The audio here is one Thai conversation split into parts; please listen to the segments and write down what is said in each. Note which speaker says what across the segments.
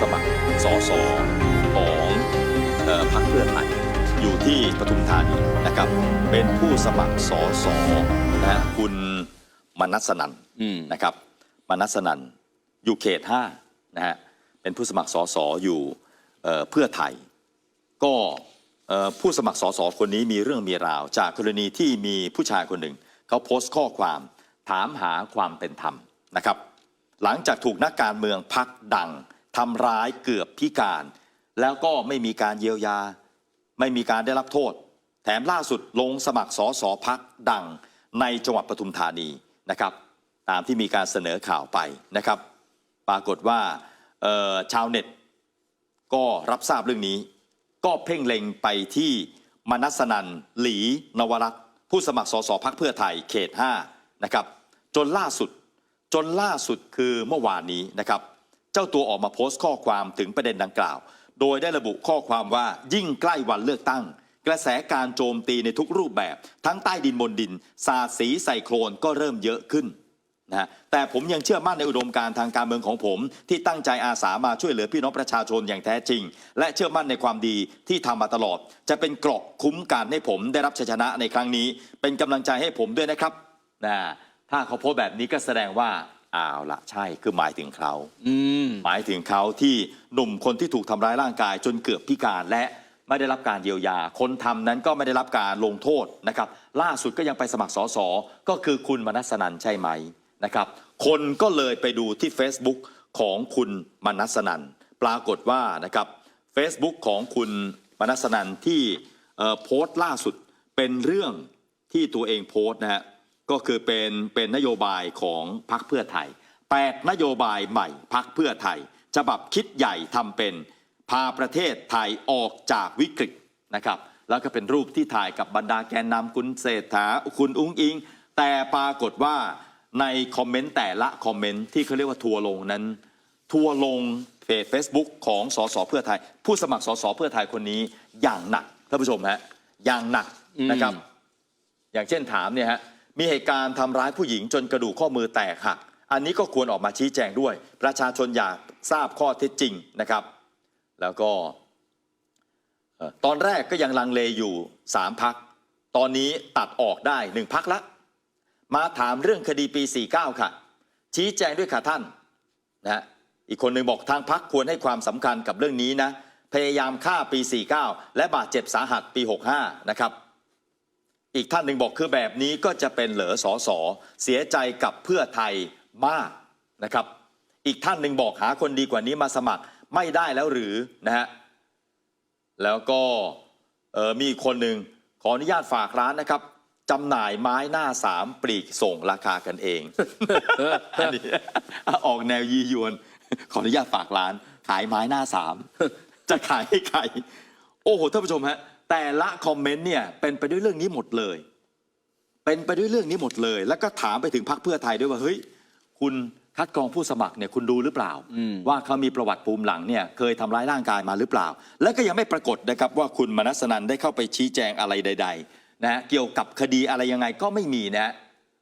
Speaker 1: สมัครสสของออพรรคเพื่อไทยอยู่ที่ปทุมธานีนะครับ เป็นผู้สมัครสสนะคุณมนัสนันนะครับมนัสนันอยู่เขต5นะฮะเป็นผู้สมัครสสอยู่เพื่อไทย ก็ผู้สมัครสสคนนี้มีเรื่องมีราว จากกรณีที่มีผู้ชายคนหนึ่ง เขาโพสต์ข้อความถามหาความเป็นธรรมนะครับ หลังจากถูกนักการเมืองพักดัง ทำร้ายเกือบพิการ แล้วก็ไม่มีการเยียวยา ไม่มีการได้รับโทษ แถมล่าสุดลงสมัครสอสอพักดังในจังหวัดปทุมธานีนะครับ ตามที่มีการเสนอข่าวไปนะครับ ปรากฏว่าชาวเน็ต ก็รับทราบเรื่องนี้ ก็เพ่งเล็งไปที่มนัสนันหลีนวรัตน์ผู้สมัครสสพักเพื่อไทยเขต 5 นะครับ จนล่าสุดจนล่าสุดคือเมื่อวานนี้นะครับ เจ้าตัวออกมาโพสต์ข้อความถึงประเด็นดังกล่าว โดยได้ระบุข้อความว่ายิ่งใกล้วันเลือกตั้ง กระแสการโจมตีในทุกรูปแบบ ทั้งใต้ดินบนดิน สาสีใส่โคลนก็เริ่มเยอะขึ้นนะฮะแต่ผมยังเชื่อมั่นในอุดมการณ์ทางการเมืองของผม ที่ตั้งใจอาสามาช่วยเหลือพี่น้องประชาชนอย่างแท้จริง และเชื่อมั่นในความดีที่ทำมาตลอด จะเป็นเกราะคุ้มกันให้ผมได้รับชัยชนะในครั้งนี้ เป็นกำลังใจให้ผมด้วยนะครับนะถ้าเขาโพสแบบนี้ก็แสดงว่า อ้าวละใช่คือหมายถึงเขา
Speaker 2: อืม
Speaker 1: หมายถึงเขาที่หนุ่มคนที่ถูกทำร้ายร่างกายจนเกือบพิการและไม่ได้รับการเยียวยา คนทำนั้นก็ไม่ได้รับการลงโทษนะครับ ล่าสุดก็ยังไปสมัครสอสอก็คือคุณมนัสนันใช่ไหมนะครับ คนก็เลยไปดูที่ Facebook ของคุณมนัสนันปรากฏว่านะครับ Facebook ของคุณมนัสนันที่เอ่อโพสต์ล่าสุดเป็นเรื่องที่ตัวเองโพสต์นะฮะ ก็คือเป็นเป็นนโยบายของพรรคเพื่อไทย 8 นโยบายใหม่พักเพื่อไทยฉบับคิดใหญ่ทำเป็นพาประเทศไทยออกจากวิกฤตนะครับ แล้วก็เป็นรูปที่ถ่ายกับบรรดาแกนนำคุณเศรษฐาคุณอุ้งอิง แต่ปรากฏว่าในคอมเมนต์แต่ละคอมเมนต์ที่เขาเรียกว่าทัวร์ลงนั้น ทัวร์ลงเพจ Facebook ของสสเพื่อไทย ผู้สมัครสสเพื่อไทยคนนี้อย่างหนักท่านผู้ชมฮะอย่างหนักนะครับ อย่างเช่นถามเนี่ยฮะ มีเหตุการณ์ทำร้ายผู้หญิงจนกระดูกข้อมือแตกหัก อันนี้ก็ควรออกมาชี้แจงด้วย ประชาชนอยากทราบข้อเท็จจริงนะครับ แล้วก็ตอนแรกก็ยังลังเลอยู่3พัก ตอนนี้ตัดออกได้หนึ่งพักละ มาถามเรื่องคดีปี 49 ค่ะ ชี้แจงด้วยค่ะท่านนะฮะอีกคนหนึ่งบอกทางพักควรให้ความสำคัญกับเรื่องนี้นะ พยายามฆ่าปี 49 และบาดเจ็บสาหัสปี 65 นะครับ อีกท่านหนึ่งบอกคือแบบนี้ก็จะเป็นเหลือสอสอเสียใจกับเพื่อไทยมากนะครับ อีกท่านหนึ่งบอกหาคนดีกว่านี้มาสมัครไม่ได้แล้วหรือนะฮะแล้วก็มีอีกคนหนึ่งขออนุญาตฝากร้านนะครับจำหน่ายไม้หน้าสามปลีกส่งราคากันเองอันนี้ออกแนวยียวน ขออนุญาตฝากร้าน ขายไม้หน้าสามจะขายให้ใครโอ้โหท่านผู้ชมฮะ แต่ละคอมเมนต์เนี่ยเป็นไปด้วยเรื่องนี้หมดเลย เป็นไปด้วยเรื่องนี้หมดเลย แล้วก็ถามไปถึงพรรคเพื่อไทยด้วยว่าเฮ้ยคุณคัดกรองผู้สมัครเนี่ยคุณดูหรือเปล่า
Speaker 2: อืม
Speaker 1: ว่าเขามีประวัติภูมิหลังเนี่ยเคยทำร้ายร่างกายมาหรือเปล่า และก็ยังไม่ปรากฏนะครับว่าคุณมนัสนันได้เข้าไปชี้แจงอะไรใด ๆ นะเกี่ยวกับคดีอะไรยังไงก็ไม่มีนะ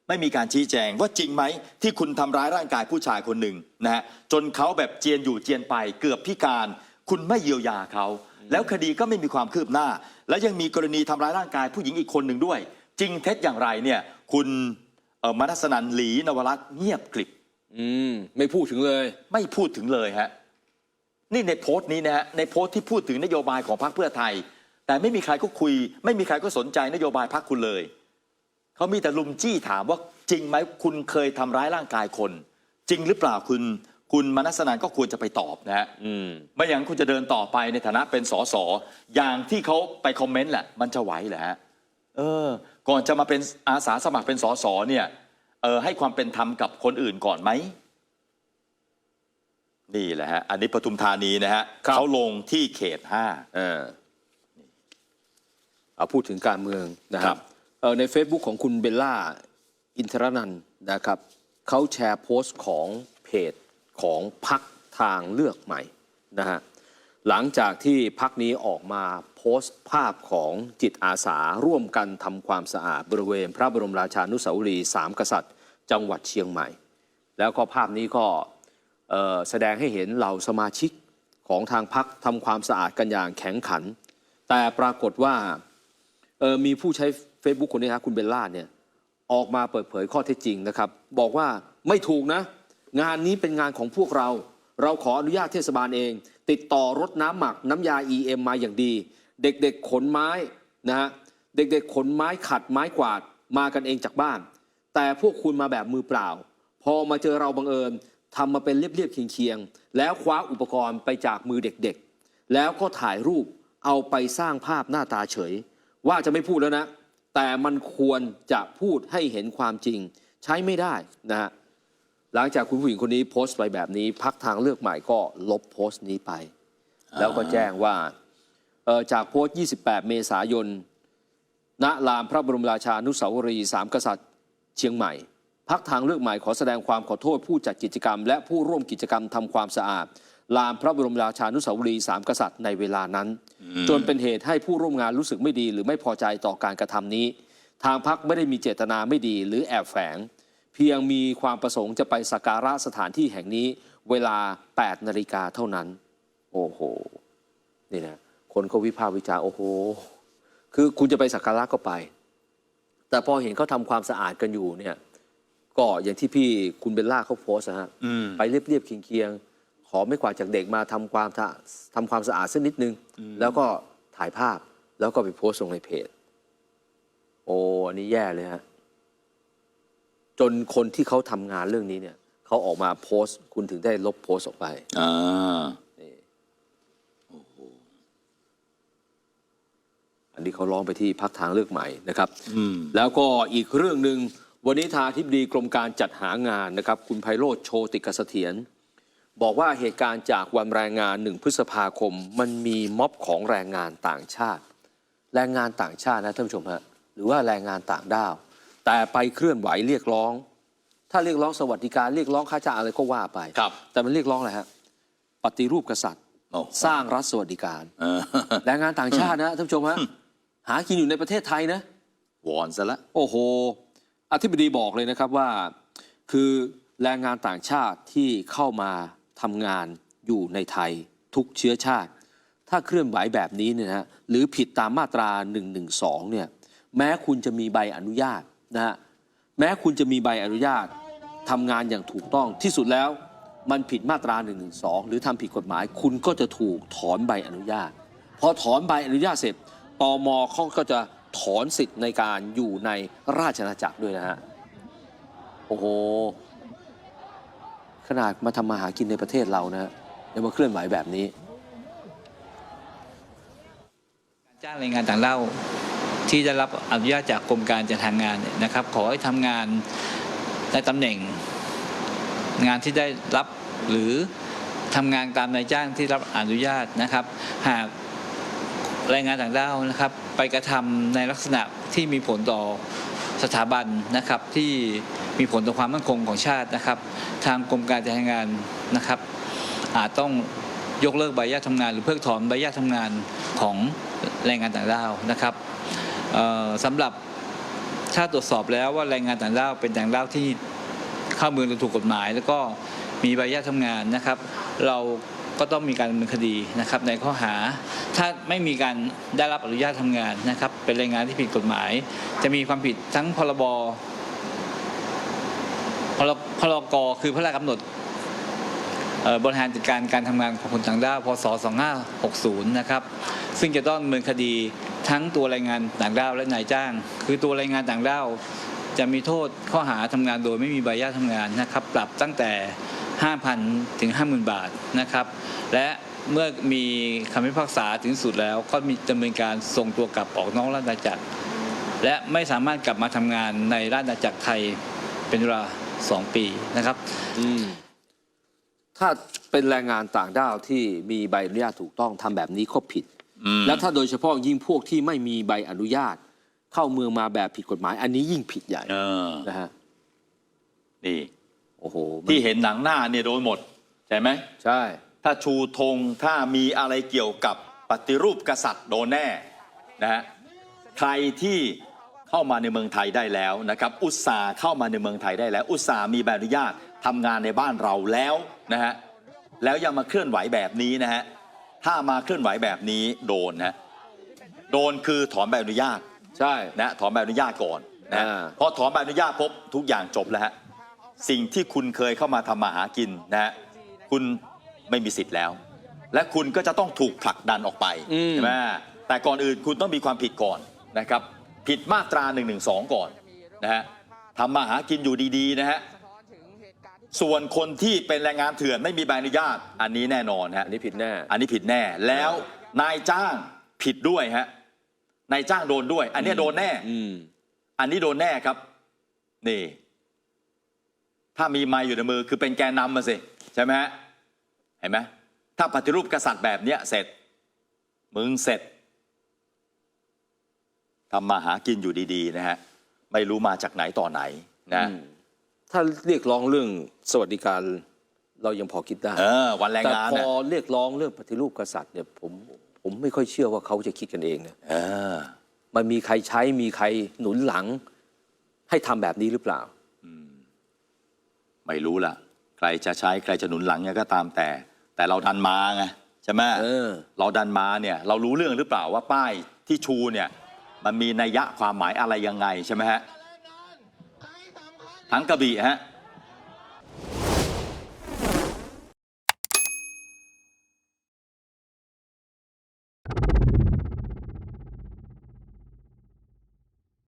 Speaker 1: ไม่มีการชี้แจงว่าจริงไหมที่คุณทำร้ายร่างกายผู้ชายคนหนึ่งนะฮะจนเขาแบบเจียนอยู่เจียนไปเกือบพิการ คุณไม่เยียวยาเขา แล้วคดีก็ไม่มีความคืบหน้า และยังมีกรณีทำร้ายร่างกายผู้หญิงอีกคนหนึ่งด้วย จริงเท็จอย่างไรเนี่ยคุณเอ่อมนัสนันหลีนวรัตน์เงียบกริบ
Speaker 2: อืมไม่พูดถึงเลย
Speaker 1: ไม่พูดถึงเลยฮะนี่ในโพสต์นี้นะฮะในโพสต์ที่พูดถึงนโยบายของพรรคเพื่อไทย แต่ไม่มีใครก็คุย ไม่มีใครก็สนใจนโยบายพรรคคุณเลยเขามีแต่ลุมจี้ถามว่าจริงไหมคุณเคยทำร้ายร่างกายคน จริงหรือเปล่าคุณ คุณมนัสนันก็ควรจะไปตอบนะฮะ
Speaker 2: อืม
Speaker 1: ไม่อย่างนั้นคุณจะเดินต่อไปในฐานะเป็นสสอย่างที่เขาไปคอมเมนต์แหละ มันจะไหวเหรอฮะเออ ก่อนจะมาเป็นอาสาสมัครเป็นสสเนี่ยเออให้ความเป็นธรรมกับคนอื่นก่อนไหมนี่แหละฮะ อันนี้ปทุมธานีนะฮะ
Speaker 2: ครับ
Speaker 1: เขาลงที่เขตห้า
Speaker 2: เออเอาพูดถึงการเมืองนะค
Speaker 1: ครั
Speaker 2: รับบเออใน Facebook ของคุณเบลล่า อินทรนันท์นะครับเขาแชร์โพสต์ของเพจ ของพักทางเลือกใหม่นะฮะหลังจากที่พักนี้ออกมาโพสต์ภาพของจิตอาสาร่วมกันทำความสะอาดบริเวณ พระบรมราชานุสาวรีย์สามกษัตริย์ จังหวัดเชียงใหม่ แล้วก็ภาพนี้ก็แสดงให้เห็นเหล่าสมาชิกของทางพักทำความสะอาดกันอย่างแข็งขัน แต่ปรากฏว่ามีผู้ใช้ Facebook คนนี้ครับคุณเบลล่าเนี่ยออกมาเปิดเผยข้อเท็จจริงนะครับ บอกว่าไม่ถูกนะ งานนี้เป็นงานของพวกเรา เราขออนุญาตเทศบาลเอง ติดต่อรถน้ำหมักน้ำยา EM มาอย่างดี เด็กๆขนไม้นะฮะเด็กๆขนไม้ขัดไม้กวาดมากันเองจากบ้าน แต่พวกคุณมาแบบมือเปล่า พอมาเจอเราบังเอิญทำมาเป็นเรียบๆเคียงๆแล้วคว้าอุปกรณ์ไปจากมือเด็กๆ แล้วก็ถ่ายรูปเอาไปสร้างภาพหน้าตาเฉย ว่าจะไม่พูดแล้วนะ แต่มันควรจะพูดให้เห็นความจริง ใช้ไม่ได้นะฮะ หลังจากคุณผู้หญิงคนนี้โพสต์ไปแบบนี้พักทางเลือกใหม่ก็ลบโพสต์นี้ไป แล้วก็แจ้งว่าเอ่อจากโพสต์ 28 เมษายน ณ ลานพระบรมราชานุสาวรีย์สามกษัตริย์เชียงใหม่ พักทางเลือกใหม่ขอแสดงความขอโทษผู้จัดกิจกรรม และผู้ร่วมกิจกรรมทำความสะอาด ลานพระบรมราชานุสาวรีย์สามกษัตริย์ในเวลานั้น จนเป็นเหตุให้ผู้ร่วมงานรู้สึกไม่ดี หรือไม่พอใจต่อการกระทำนี้ ทางพักไม่ได้มีเจตนาไม่ดีหรือแอบแฝง เพียงมีความประสงค์จะไปสักการะสถานที่แห่งนี้เวลา 8 นาฬิกาเท่านั้น โอ้โห นี่นะ คนก็วิพากษ์วิจารณ์โอ้โห คือคุณจะไปสักการะก็ไป แต่พอเห็นเขาทำความสะอาดกันอยู่เนี่ย ก็อย่างที่พี่คุณเบลล่าเขาโพสต์นะฮะ
Speaker 1: อืม
Speaker 2: ไปเรียบๆเคียงๆ ขอไม่กวาดจากเด็กมาทำความสะทำความสะอาดสักนิดนึง แล้วก็ถ่ายภาพแล้วก็ไปโพสต์ลงในเพจ โอ้อันนี้แย่เลยฮะ จนคนที่เขาทำงานเรื่องนี้เนี่ยเขาออกมาโพสต์ คุณถึงได้ลบโพสต์ออกไป
Speaker 1: อ่า
Speaker 2: อันนี้เขาร้องไปที่พักทางเลือกใหม่นะครับ
Speaker 1: อืม
Speaker 2: แล้วก็อีกเรื่องหนึ่งวันนี้ทางอธิบดีกรมการจัดหางานนะครับ คุณไพโรธโชติกเสถียรบอกว่าเหตุการณ์จากวันแรงงานหนึ่งพฤษภาคม มันมีม็อบของแรงงานต่างชาติ แรงงานต่างชาตินะท่านผู้ชมฮะหรือว่าแรงงานต่างด้าว แต่ไปเคลื่อนไหวเรียกร้อง ถ้าเรียกร้องสวัสดิการเรียกร้องค่าจ้างอะไรก็ว่าไป
Speaker 1: ครับ
Speaker 2: แต่มันเรียกร้องอะไรฮะปฏิรูปกษัตริย์
Speaker 1: โอ้
Speaker 2: สร้างรัฐสวัสดิการ
Speaker 1: เออ
Speaker 2: แรงงานต่างชาตินะท่านผู้ชมฮะหากินอยู่ในประเทศไทยนะ
Speaker 1: วอนซะละ
Speaker 2: โอ้โห อธิบดีบอกเลยนะครับว่า คือแรงงานต่างชาติที่เข้ามาทำงานอยู่ในไทยทุกเชื้อชาติ ถ้าเคลื่อนไหวแบบนี้เนี่ยนะฮะหรือผิดตามมาตรา 112เนี่ยแม้คุณจะมีใบอนุญาต นะฮะแม้คุณจะมีใบอนุญาตทำงานอย่างถูกต้องที่สุดแล้ว มันผิดมาตรา112หรือทำผิดกฎหมาย คุณก็จะถูกถอนใบอนุญาตพอถอนใบอนุญาตเสร็จตมเขาก็จะถอนสิทธิ์ในการอยู่ในราชอาณาจักรด้วยนะฮะโอ้โหขนาดมาทำมาหากินในประเทศเรานะฮะยังมาเคลื่อนไหวแบบนี้
Speaker 3: จ้างแรงงานต่างด้าว ที่ได้รับอนุญาตจากกรมการจัดหางานนะครับ ขอให้ทำงานในตำแหน่ง งานที่ได้รับหรือทำงานตามนายจ้างที่รับอนุญาตนะครับ หากแรงงานต่างด้าวนะครับ ไปกระทำในลักษณะที่มีผลต่อสถาบันนะครับที่มีผลต่อความมั่นคงของชาตินะครับ ทางกรมการจัดหางานนะครับ อาจต้องยกเลิกใบอนุญาตทำงาน หรือเพิกถอนใบอนุญาตทำงานของแรงงานต่างด้าวนะครับ สำหรับถ้าตรวจสอบแล้วว่าแรงงานต่างด้าวเป็นต่างด้าวที่เข้าเมืองโดยถูกกฎหมาย แล้วก็มีใบอนุญาตทำงานนะครับ เราก็ต้องมีการดำเนินคดีนะครับ ในข้อหาถ้าไม่มีการได้รับอนุญาตทำงานนะครับ เป็นแรงงานที่ผิดกฎหมาย จะมีความผิดทั้งพรบพรพรกคือพระราชกำหนดบริหารจัดการการทำงานของคนต่างด้าวพศ2560 นะครับ ซึ่งจะต้องดำเนินคดี ทั้งตัวแรงงานต่างด้าวและนายจ้าง คือตัวแรงงานต่างด้าวจะมีโทษข้อหาทำงานโดยไม่มีใบอนุญาตทำงานนะครับ ปรับตั้งแต่ 5,000 ถึง 50,000 บาทนะครับ และเมื่อมีคำพิพากษาถึงสุดแล้วก็มีดำเนินการส่งตัวกลับออกนอกราชอาณาจักร และไม่สามารถกลับมาทำงานในราชอาณาจักรไทยเป็นเวลา 2 ปีนะครับ
Speaker 2: ถ้าเป็นแรงงานต่างด้าวที่มีใบอนุญาตถูกต้องทำแบบนี้ก็ผิด แล้วถ้าโดยเฉพาะยิ่งพวกที่ไม่มีใบอนุญาต เข้าเมืองมาแบบผิดกฎหมาย อันนี้ยิ่งผิดใหญ่
Speaker 1: เออ
Speaker 2: นะฮะ
Speaker 1: นี่
Speaker 2: โอ้โหมัน
Speaker 1: ที่เห็นหนังหน้าเนี่ยโดนหมด ใช่ไหม
Speaker 2: ใช่
Speaker 1: ถ้าชูธงถ้ามีอะไรเกี่ยวกับปฏิรูปกษัตริย์โดนแน่นะฮะใครที่เข้ามาในเมืองไทยได้แล้วนะครับ อุตสาห์เข้ามาในเมืองไทยได้แล้ว อุตสาห์มีใบอนุญาตทำงานในบ้านเราแล้วนะฮะแล้วยังมาเคลื่อนไหวแบบนี้นะฮะ ถ้ามาเคลื่อนไหวแบบนี้โดนนะโดนคือถอนใบอนุญาต
Speaker 2: ใช่
Speaker 1: นะถอนใบอนุญาตก่อนนะ
Speaker 2: อ่า
Speaker 1: พอถอนใบอนุญาตปุ๊บทุกอย่างจบแล้วฮะสิ่งที่คุณเคยเข้ามาทำมาหากินนะฮะคุณไม่มีสิทธิ์แล้ว และคุณก็จะต้องถูกผลักดันออกไปใช่ไหมแต่ก่อนอื่นคุณต้องมีความผิดก่อนนะครับ ผิดมาตรา1นึก่อนนะฮะทำมาหากินอยู่ดีๆนะฮะ ส่วนคนที่เป็นแรงงานเถื่อนไม่มีใบอนุญาต อันนี้แน่นอนฮะ
Speaker 2: อันนี้ผิดแน่
Speaker 1: อันนี้ผิดแน่แล้วนายจ้างผิดด้วยฮะนายจ้างโดนด้วย อันนี้โดนแน่
Speaker 2: อืม
Speaker 1: อันนี้โดนแน่ครับ นี่ ถ้ามีไม้อยู่ในมือคือเป็นแกนนำมาสิใช่ไหมฮะเห็นไหมถ้าปฏิรูปกษัตริย์แบบเนี้ยเสร็จ มึงเสร็จทำมาหากินอยู่ดี ๆ นะฮะ ไม่รู้มาจากไหนต่อไหนนะ
Speaker 2: อืม ถ้าเรียกร้องเรื่องสวัสดิการเรายังพอคิดได้
Speaker 1: เออวันแรง
Speaker 2: แต่
Speaker 1: งาน
Speaker 2: พ
Speaker 1: นะ
Speaker 2: อเรียกร้องเรื่องปฏิรูปกษัตริย์เนี่ยผมผมไม่ค่อยเชื่อว่าเขาจะคิดกันเองนะ
Speaker 1: เออ
Speaker 2: มันมีใครใช้มีใครหนุนหลัง ให้ทำแบบนี้หรือเปล่า
Speaker 1: ไม่รู้ล่ะ ใครจะใช้ใครจะหนุนหลังเนี่ยก็ตามแต่ แต่เราดันมาไงใช่ไหม
Speaker 2: เออ
Speaker 1: เราดันมาเนี่ยเรารู้เรื่องหรือเปล่าว่าป้ายที่ชูเนี่ยมันมีนัยยะความหมายอะไรยังไงใช่ไหมฮะ ทั้งกระบี่ฮะ